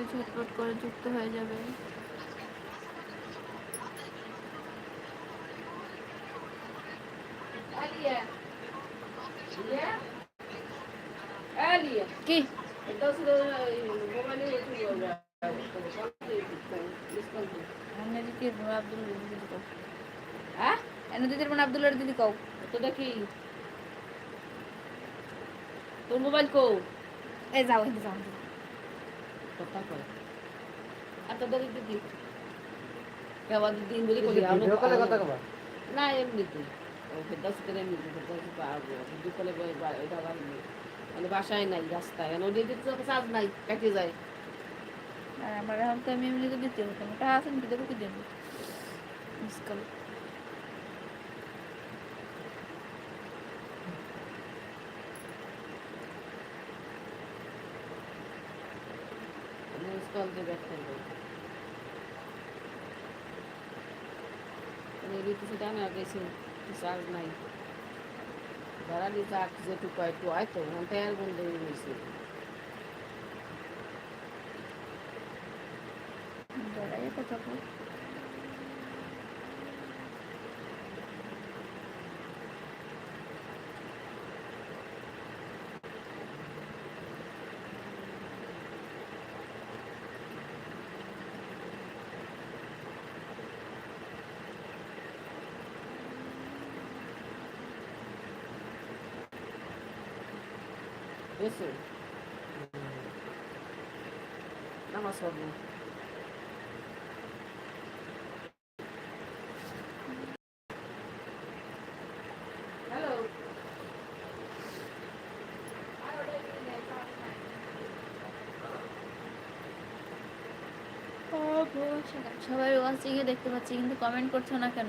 কিছু আপলোড করে যুক্ত হয়ে যাবে। কি? দিদির বোন দিদি কও। বোন আব্দুল্লাহ দিদি কও। তোর মোবাইল কো এই যাও যাও। কথা কয় আর তোদের দিদি কেমন দিন বলি করি কথা কবা? না এমনিতে ফেরদাস করে এমনিতে ফেরদাস ভিডিও কলে এটা বাড়ি মানে বাসায় নাই রাস্তায়। এখন ওদের তো চার্জ নাই কেটে যায়। আমার এখন তো আমি এমনি তো দিতে হতো ওটা আছে নাকি দেখো কি দেবো। মিস দিয়ে ব্যাক করব ঋতু সেটা না গেছে চার্জ নাই। ধরা দিতে আর যেটুকু একটু হয় তো ওখান আর বন্ধ হয়ে গেছে কথা বুঝছ নামাজ পড়ব সবাই ওয়াচিং এ দেখতে পাচ্ছি কিন্তু কমেন্ট করছ না কেন?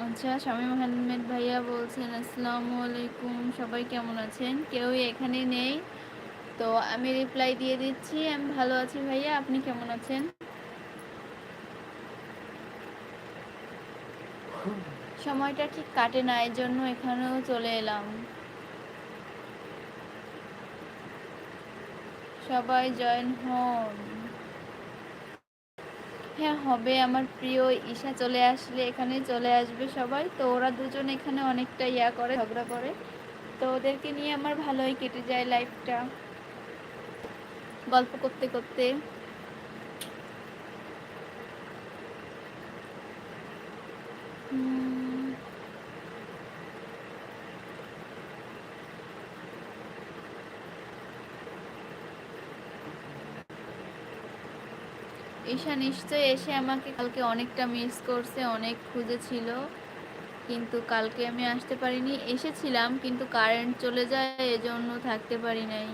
আচ্ছা স্বামী মোহাম্মদ ভাইয়া বলছেন, আসসালামু আলাইকুম, সবাই কেমন আছেন? কেউই এখানে নেই। তো আমি রিপ্লাই দিয়ে দিচ্ছি, আমি ভালো আছি ভাইয়া, আপনি কেমন আছেন? সময়টা ঠিক কাটে না এই জন্য এখানেও চলে এলাম। সবাই জয়েন হন। হ্যাঁ হবে। আমার প্রিয় ঈশা চলে আসলে এখানে চলে আসবে সবাই। তো ওরা দুজন এখানে অনেকটা ইয়া করে, ঝগড়া করে। তো ওদেরকে নিয়ে আমার ভালোই কেটে যায় লাইফটা গল্প করতে করতে। ঈশা নিশ্চয়ই এসে আমাকে কালকে অনেকটা মিস করছে, অনেক খুঁজেছিল। কিন্তু কালকে আমি আসতে পারিনি, এসেছিলাম, কিন্তু কারেন্ট চলে যায়, এজন্য থাকতে পারি নাই।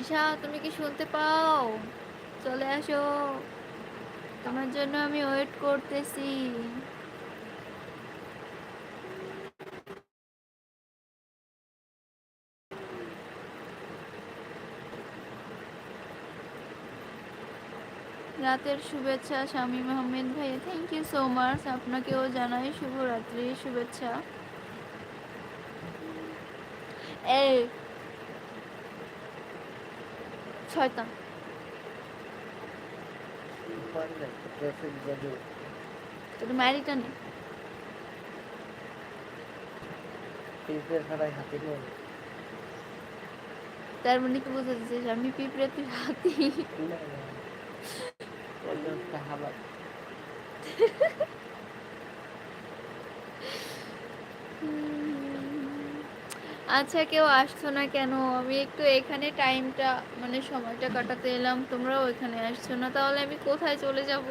ঈশা, তুমি কি শুনতে পাও? চলে আসো। তোমার জন্য আমি ওয়েট করতেছি। রাতের শুভেচ্ছা শামীম আহমেদ ভাই থ্যাংক ইউ সো মাচ আপনাকেও জানাই শুভরাত্রি, শুভেচ্ছা। এই শয়তান তোর মানে কি বুঝতে দিচ্ছিস আমি পিঁপড়ে তুই হাতি। আচ্ছা কেউ আসছো না কেন? আমি একটু এখানে টাইমটা মানে সময়টা কাটাতে এলাম, তোমরাও এখানে আসছো না, তাহলে আমি কোথায় চলে যাব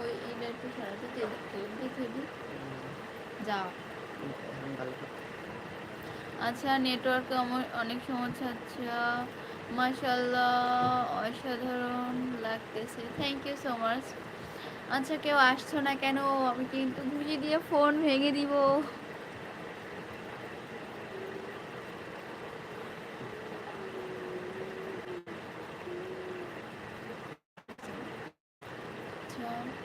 ওই এটা একটু সারাতে দেখে দিই যা আচ্ছা নেটওয়ার্কে আমার অনেক সমস্যা আচ্ছা। মাশাল্লাহ অসাধারণ লাগতেছে। থ্যাংক ইউ সো মাচ আচ্ছা কেউ আসছো না কেন? আমি কিন্তু ঘুষি দিয়ে ফোন ভেঙে দিব। আচ্ছা।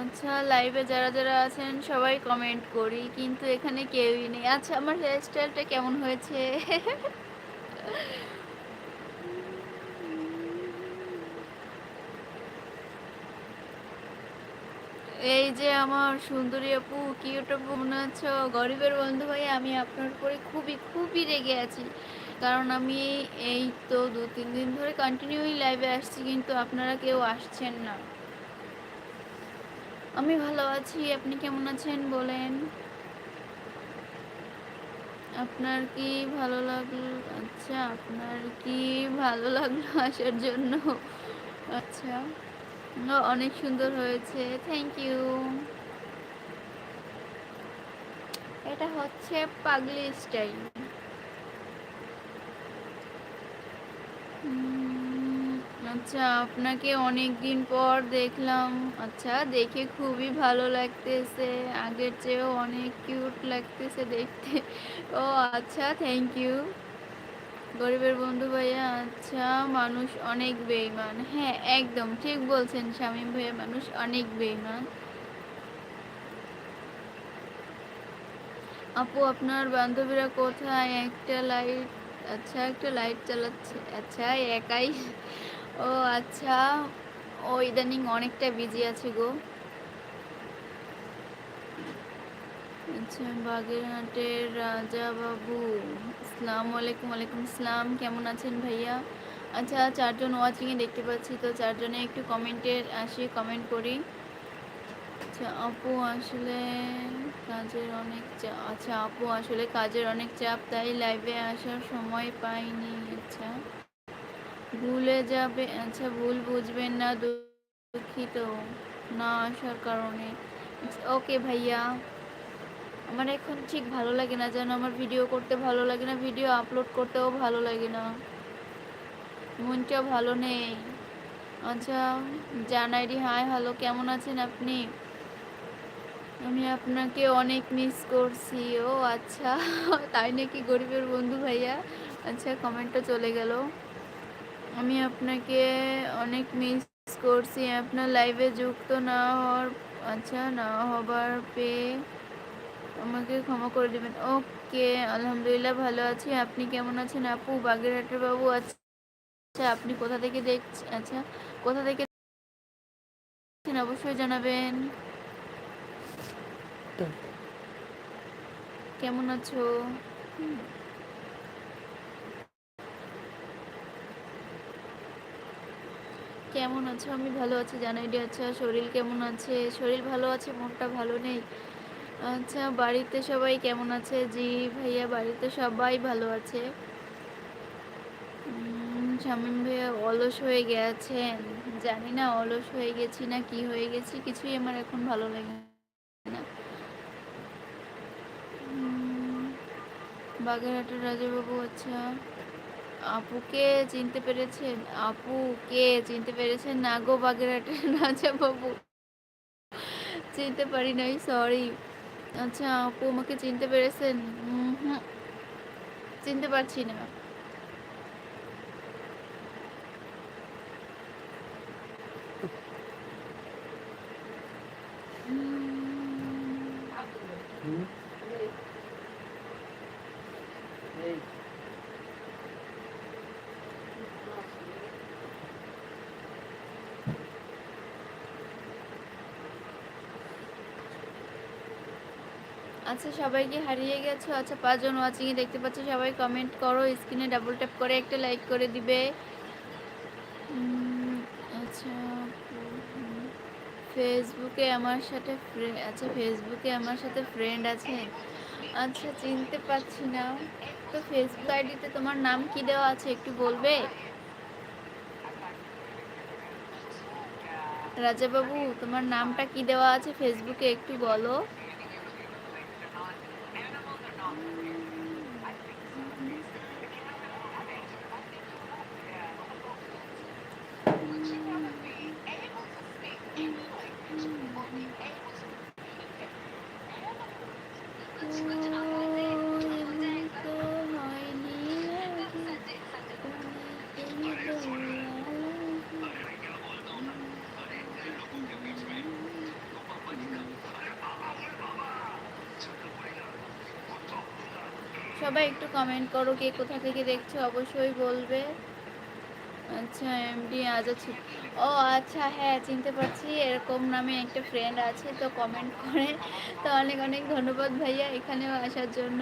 আচ্ছা লাইভে যারা যারা আছেন, সবাই কমেন্ট করি। কিন্তু এখানে কেউই নেই। আচ্ছা আমার হেয়ারস্টাইলটা কেমন হয়েছে? এই যে আমার সুন্দরী আপু কিউট আপু, মনে হচ্ছে গরিবের বন্ধু ভাই আমি আপনার উপরে খুবই খুবই রেগে আছি। কারণ আমি এই তো দু তিন দিন ধরে কন্টিনিউই লাইভে আসছি, কিন্তু আপনারা কেউ আসছেন না। আমি ভালো আছি, আপনি কেমন আছেন বলেন? আপনার কি ভালো লাগল? আচ্ছা আপনার কি ভালো লাগল আসার জন্য? আচ্ছা অনেক সুন্দর হয়েছে থ্যাংক ইউ এটা হচ্ছে পাগলি স্টাইল আচ্ছা আপনাকে অনেক দিন পর দেখলাম। আচ্ছা দেখে খুবই ভালো লাগতেছে। আগের চেয়েও অনেক কিউট লাগতেছে দেখতে। ও আচ্ছা থ্যাংক ইউ গরিবের বন্ধু ভাইয়া আচ্ছা মানুষ অনেক বেইমান হ্যাঁ একদম, ঠিক বলছেন শামীম ভাইয়া, মানুষ অনেক বেইমান আপু, আপনার বান্ধবীরা কোথায়? একটা লাইট আচ্ছা একটা লাইট চালাচ্ছে। আচ্ছা একাই। ও আচ্ছা ও ইদানিং অনেকটা বিজি আছে গো। আচ্ছা বাগেরহাটের রাজা বাবু আসসালামু আলাইকুম আসসালাম, কেমন আছেন ভাইয়া? আচ্ছা চারজন ওয়াচিংয়ে দেখতে পাচ্ছি, তো চারজনে একটু কমেন্টে আসি কমেন্ট করি। আচ্ছা আপু আসলে কাজের অনেক চাপ আচ্ছা আপু আসলে কাজের অনেক চাপ, তাই লাইভে আসার সময় পাইনি আচ্ছা। ভুলে যাবে আচ্ছা ভুল বুঝবেন না, দুঃখিত। না আসার কারণে। ওকে ভাইয়া। আমার এখন ঠিক ভালো লাগে না, যেন আমার ভিডিও করতে ভালো লাগে না, ভিডিও আপলোড করতেও ভালো লাগে না। মনটা ভালো নেই। আচ্ছা জানাই জানাইরি, হাই, হ্যালো, কেমন আছেন আপনি? আমি আপনাকে অনেক মিস করছি। ও আচ্ছা তাই নাকি গরিবের বন্ধু ভাইয়া? আচ্ছা কমেন্টটা চলে গেল। আমি আপনাকে অনেক মিস করছি। আপনার লাইভে যুক্ত না হওয়ার আচ্ছা না হবার পেয়ে আমাকে ক্ষমা করে দেবেন। ওকে আলহামদুলিল্লাহ ভালো আছি। আপনি কেমন আছেন? আপু বাগেরহাটের বাবু আচ্ছা আপনি কোথা থেকে দেখছেন আচ্ছা কোথা থেকে অবশ্যই জানাবেন। কেমন আছো? কেমন আছো? আমি ভালো আছি, জানাই ডি আচ্ছা শরীর কেমন আছে? শরীর ভালো আছে? মনটা ভালো নেই? আচ্ছা বাড়িতে সবাই কেমন আছে? জি ভাইয়া, বাড়িতে সবাই ভালো আছে। শামীম ভাইয়া অলস হয়ে গেছেন। জানি না, অলস হয়ে গেছি না, কি হয়ে গেছি? কিছুই আমার এখন ভালো লাগে না। বাগেরহাটের রাজাবাবু আচ্ছা। আপুকে চিনতে পেরেছেন? আপু কে চিনতে পেরেছেন? না গো বাগেরহাটের রাজাবাবু চিনতে পারি নাই সরি আচ্ছা আপু আমাকে চিনতে পেরেছেন? হুম, চিনতে পারছি না। হুম? আচ্ছা সবাইকে হারিয়ে গেছো? আচ্ছা পাঁচজন ওয়াচিংয়ে দেখতে পাচ্ছ, সবাই কমেন্ট করো স্ক্রিনে ডাবল ট্যাপ করে একটা লাইক করে দিবে। আচ্ছা ফেসবুকে আমার সাথে আচ্ছা ফেসবুকে আমার সাথে ফ্রেন্ড আছে। আচ্ছা চিনতে পারছি না। তো ফেসবুক আইডিতে তোমার নাম কি দেওয়া আছে, একটু বলবে? রাজাবাবু, তোমার নামটা কি দেওয়া আছে ফেসবুকে একটু বলো। সবাই একটু কমেন্ট করো, কে কোথা থেকে দেখছ, অবশ্যই বলবে। আচ্ছা এমডি আজাদ ও আচ্ছা হ্যাঁ চিনতে পারছি, এরকম নামে একটা ফ্রেন্ড আছে, তো কমেন্ট করে। তো অনেক অনেক ধন্যবাদ ভাইয়া এখানেও আসার জন্য।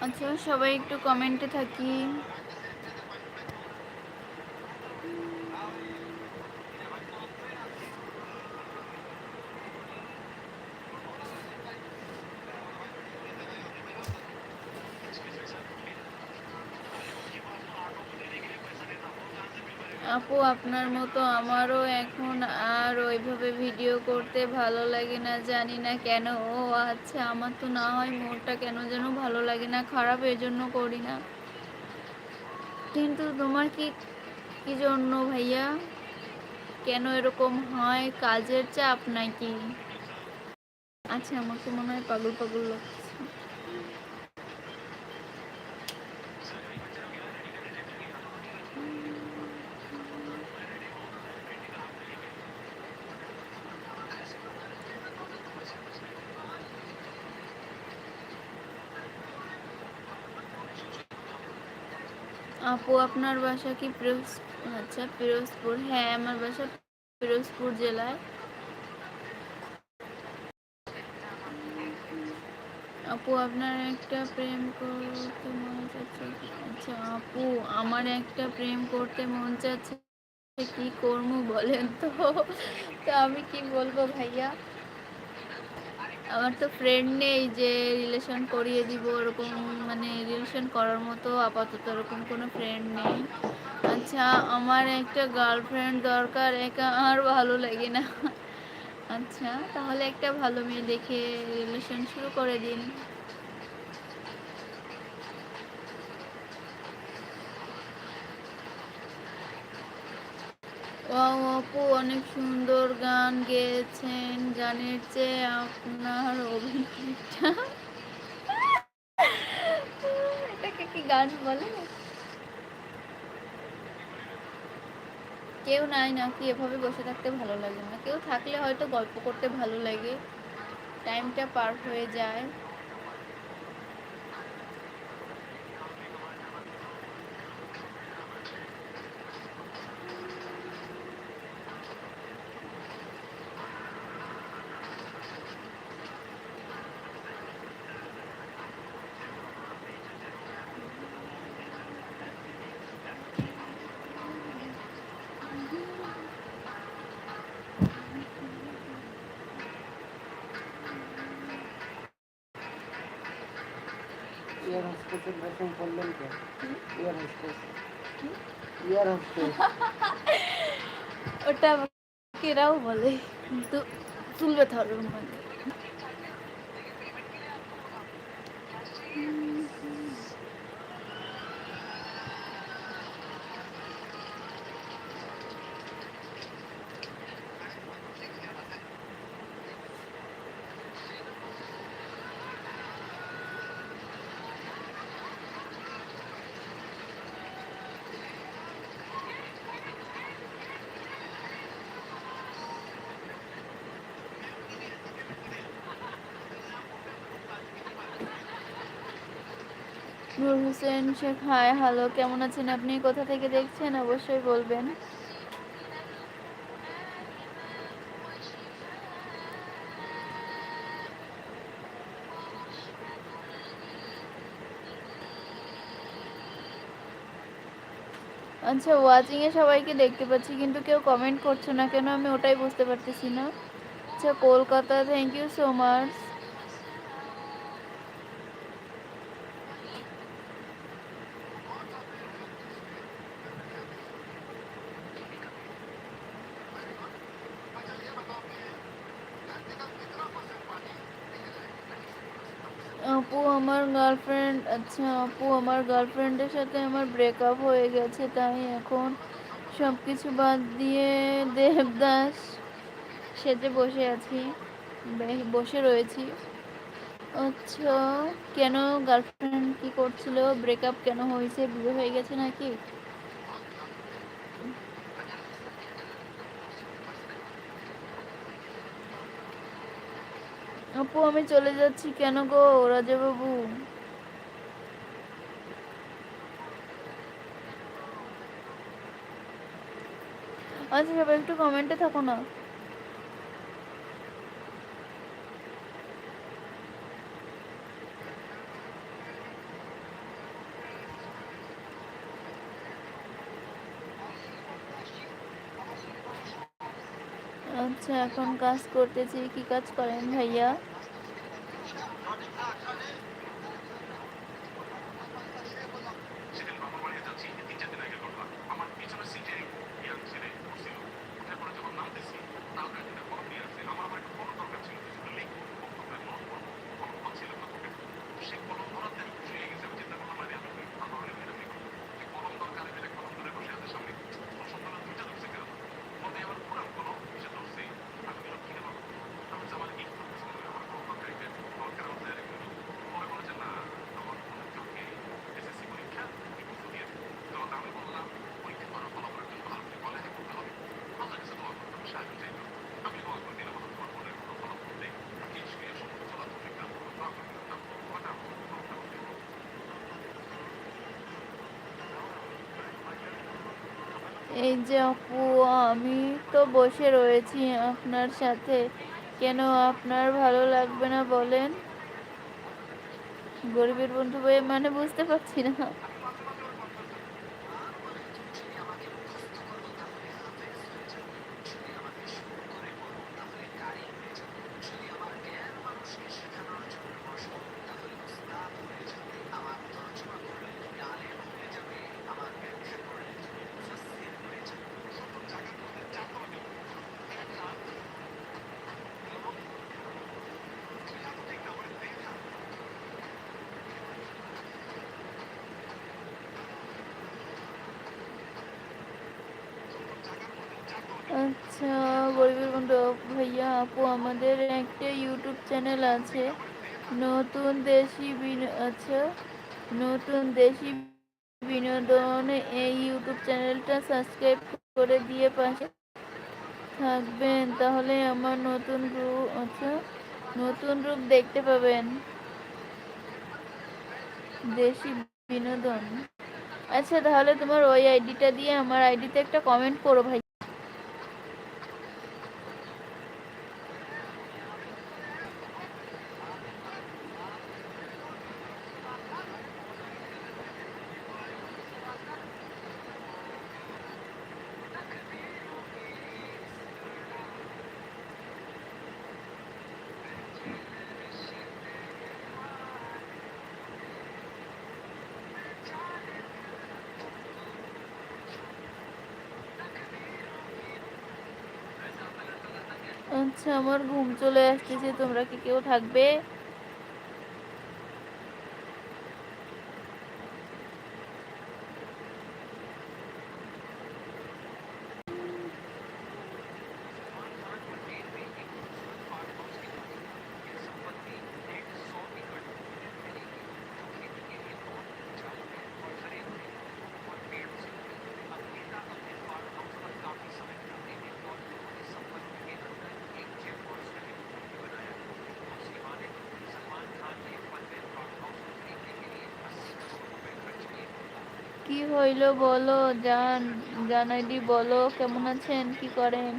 আচ্ছা সবাই একটু কমেন্টে থাকি। আপু, আপনার মতো আমারও এখন আর ওইভাবে ভিডিও করতে ভালো লাগে না, জানি না কেন। ও আচ্ছা আমার তো না হয় মোডটা কেন যেন ভালো লাগে না, খারাপ এর জন্য করি না। কিন্তু তোমার কি কি জন্য ভাইয়া? কেন এরকম হয়? কাজের চাপ নাকি? আচ্ছা আমাকে মনে হয় পাগল পাগল লাগছে। আপু, আপনার বাসা কি পিরোজ আচ্ছা পিরোজপুর। হ্যাঁ আমার বাসা পিরোজপুর জেলায়। আপু, আপনার একটা প্রেম করতে মন চাচ্ছে আচ্ছা আপু, আমার একটা প্রেম করতে মন চাচ্ছে কি করব বলেন তো? তো আমি কি বলব ভাইয়া? আমার তো ফ্রেন্ড নেই যে রিলেশন করিয়ে দিব, ওরকম মানে রিলেশন করার মতো আপাতত ওরকম কোনো ফ্রেন্ড নেই। আচ্ছা আমার একটা গার্লফ্রেন্ড দরকার, একা আর ভালো লাগে না। আচ্ছা তাহলে একটা ভালো মেয়ে দেখে রিলেশন শুরু করে দিন ও আপু অনেক সুন্দর গান গেয়েছেন, গানের চেয়ে আপনার অভিনয়টা। এটাকে কি গান বলে? কেউ নাই নাকি? এভাবে বসে থাকতে ভালো লাগে না। কেউ থাকলে হয়তো গল্প করতে ভালো লাগে। টাইমটা পার হয়ে যায়। ইয়ার হোস্টেসের বেতন করলেন কে ইয়ার হোস্টেস ইয়ার হোস্টেস ওটা কেরাও বলে কিন্তু তুলবে ধরো মানে। নূর হোসেন শেখ, হাই, হ্যালো, কেমন আছেন আপনি? কোথা থেকে দেখছেন? অবশ্যই বলবেন। আচ্ছা ওয়াচিং এ সবাইকে দেখতে পাচ্ছি, কিন্তু কেউ কমেন্ট করছ না কেন? আমি ওটাই বুঝতে পারতেছি না। আচ্ছা Kolkata thank you so much আপু আমার গার্লফ্রেন্ড আচ্ছা আপু, আমার গার্লফ্রেন্ডের সাথে আমার ব্রেকআপ হয়ে গেছে, তাই এখন সব কিছু বাদ দিয়ে দেবদাস সেতে বসে আছি বসে রয়েছি। আচ্ছা কেন গার্লফ্রেন্ড কি করছিল? ব্রেকআপ কেন হয়েছে? বিয়ে হয়ে গেছে নাকি? আপু, আমি চলে যাচ্ছি। কেন গো? রাজাবাবু আচ্ছা সবাই একটু কমেন্টে থাকো না। আচ্ছা এখন কাজ করতেছি। কি কাজ করেন ভাইয়া? এই যে আপু, আমি তো বসে রয়েছি আপনার সাথে। কেন আপনার ভালো লাগবে না বলেন? গরিবের বন্ধু বই মানে বুঝতে পারছি না আচ্ছা গরিবের বন্ধু ভাইয়া আপু, আমাদের একটা ইউটিউব চ্যানেল আছে। নতুন দেশি আচ্ছা নতুন দেশি বিনোদন এই ইউটিউব চ্যানেলটা সাবস্ক্রাইব করে দিয়ে পাশে থাকবেন। তাহলে আমার নতুন রূপ আচ্ছা নতুন রূপ দেখতে পাবেন। দেশি বিনোদন। আচ্ছা তাহলে তোমার ওই আইডিটা দিয়ে আমার আইডিতে একটা কমেন্ট করো ভাই আমার ঘুম চলে আসতেছে তোমরা কি কেউ থাকবে? কি হইল বলো? জান, জানাইদি, বলো, কেমন আছেন? কি করেন?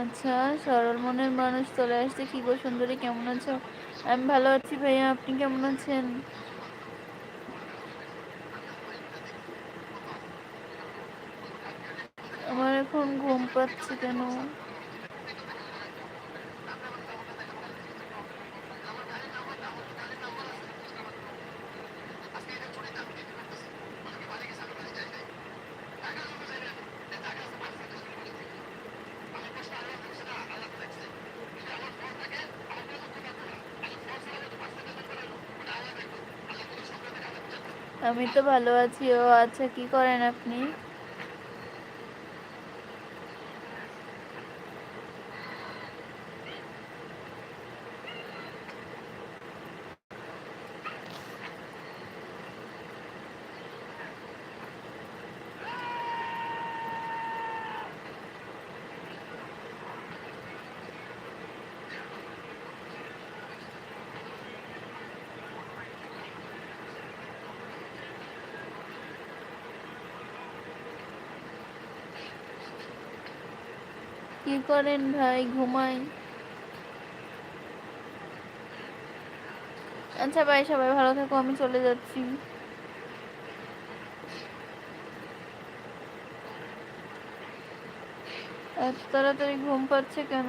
আচ্ছা সরল মনের মানুষ চলে আসছে। কি গো সুন্দরী, কেমন আছো? আমি ভালো আছি ভাইয়া, আপনি কেমন আছেন আমার এখন ঘুম পাচ্ছে কেন? আমি তো ভালো আছি ও আচ্ছা কি করেন আপনি? কি করেন ভাই? ঘুমাই আচ্ছা ভাই, সবাই ভালো থাকো, আমি চলে যাচ্ছি। এত তাড়াতাড়ি ঘুম পাচ্ছে কেন?